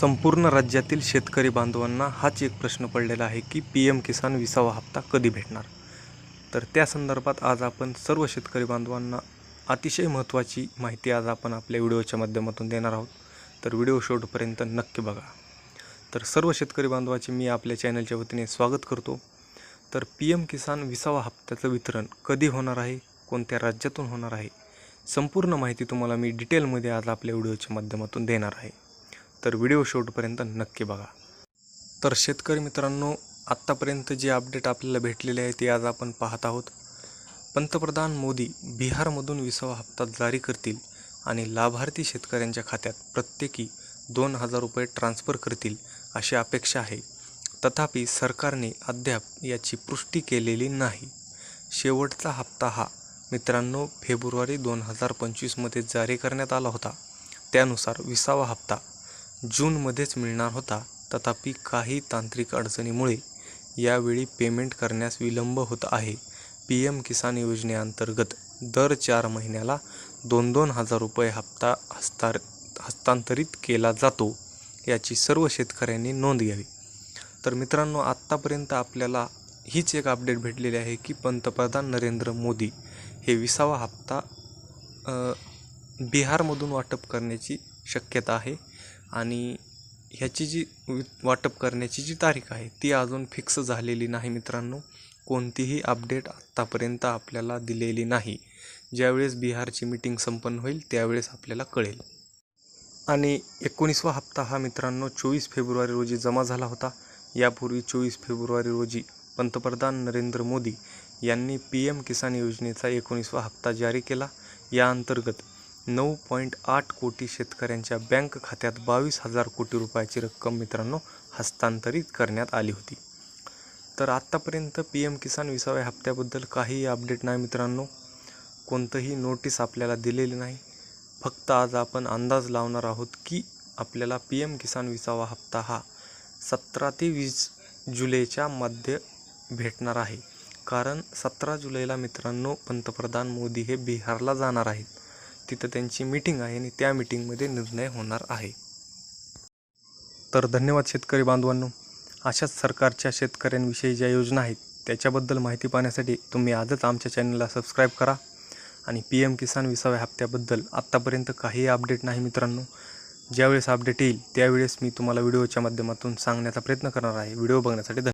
संपूर्ण राज्यातील शेतकरी बांधवांना हाच एक प्रश्न पडलेला आहे की पी एम किसान विसावा हप्ता कधी भेटणार? तर त्या संदर्भात आज आपण सर्व शेतकरी बांधवांना अतिशय महत्त्वाची माहिती आज आपण आपल्या व्हिडिओच्या माध्यमातून देणार आहोत. तर व्हिडिओ शेवटपर्यंत नक्की बघा. तर सर्व शेतकरी बांधवाचे मी आपल्या चॅनलच्या वतीने स्वागत करतो. तर पी एम किसान विसावा हप्त्याचं वितरण कधी होणार आहे? कोणत्या राज्यातून होणार आहे? संपूर्ण माहिती तुम्हाला मी डिटेलमध्ये आज आपल्या व्हिडिओच्या माध्यमातून देणार आहे. तर व्हिडिओ शेवटपर्यंत नक्की बघा. तर शेतकरी मित्रांनो आत्तापर्यंत जे अपडेट आपल्याला भेटलेले आहे ते आज आपण पाहत आहोत. पंतप्रधान मोदी बिहारमधून विसावा हप्ता जारी करतील आणि लाभार्थी शेतकऱ्यांच्या खात्यात प्रत्येकी दोन हजार रुपये ट्रान्स्फर करतील अशी अपेक्षा आहे. तथापि सरकारने अद्याप याची पुष्टी केलेली नाही. शेवटचा हप्ता हा मित्रांनो फेब्रुवारी दोन हजार पंचवीसमध्ये जारी करण्यात आला होता. त्यानुसार विसावा हप्ता जूनमध्येच मिळणार होता. तथापि काही तांत्रिक अडचणीमुळे यावेळी पेमेंट करण्यास विलंब होत आहे. पी एम किसान योजनेअंतर्गत दर चार महिन्याला दोन दोन हजार रुपये हप्ता हस्तार हस्तांतरित केला जातो याची सर्व शेतकऱ्यांनी नोंद घ्यावी. तर मित्रांनो आत्तापर्यंत आपल्याला हीच एक अपडेट भेटलेली आहे की पंतप्रधान नरेंद्र मोदी हे विसावा हप्ता बिहारमधून वाटप करण्याची शक्यता आहे. आणि ह्याची जी वि- वाटप करण्याची जी तारीख आहे ती अजून फिक्स झालेली नाही मित्रांनो. कोणतीही अपडेट आत्तापर्यंत आपल्याला दिलेली नाही. ज्यावेळेस बिहारची मीटिंग संपन्न होईल त्यावेळेस आपल्याला कळेल. आणि एकोणीसवा हप्ता हा मित्रांनो चोवीस फेब्रुवारी रोजी जमा झाला होता. यापूर्वी चोवीस फेब्रुवारी रोजी पंतप्रधान नरेंद्र मोदी यांनी पी एम किसान योजनेचा एकोणीसवा हप्ता जारी केला. या अंतर्गत नऊ पॉईंट आठ कोटी शेतकऱ्यांच्या बँक खात्यात बावीस हजार कोटी रुपयाची रक्कम मित्रांनो हस्तांतरित करण्यात आली होती. तर आत्तापर्यंत पी एम किसान विसाव्या हप्त्याबद्दल काहीही अपडेट नाही मित्रांनो. कोणतंही नोटीस आपल्याला दिलेली नाही. फक्त आज आपण अंदाज लावणार आहोत की आपल्याला पी एम किसान विसावा हप्ता हा सतरा ते वीस जुलैच्या मध्ये भेटणार आहे. कारण सतरा जुलैला मित्रांनो पंतप्रधान मोदी हे बिहारला जाणार आहेत. तिथं त्यांची मीटिंग आहे आणि त्या मीटिंगमध्ये निर्णय होणार आहे. तर धन्यवाद शेतकरी बांधवांनो. अशाच सरकारच्या शेतकऱ्यांविषयी ज्या योजना आहेत त्याच्याबद्दल माहिती पाहण्यासाठी तुम्ही आजच आमच्या चॅनलला सबस्क्राईब करा. आणि पी एम किसान विसाव्या हप्त्याबद्दल आत्तापर्यंत काही अपडेट नाही मित्रांनो. ज्यावेळेस अपडेट येईल त्यावेळेस मी तुम्हाला व्हिडिओच्या माध्यमातून सांगण्याचा प्रयत्न करणार आहे. व्हिडिओ बघण्यासाठी धन्यवाद.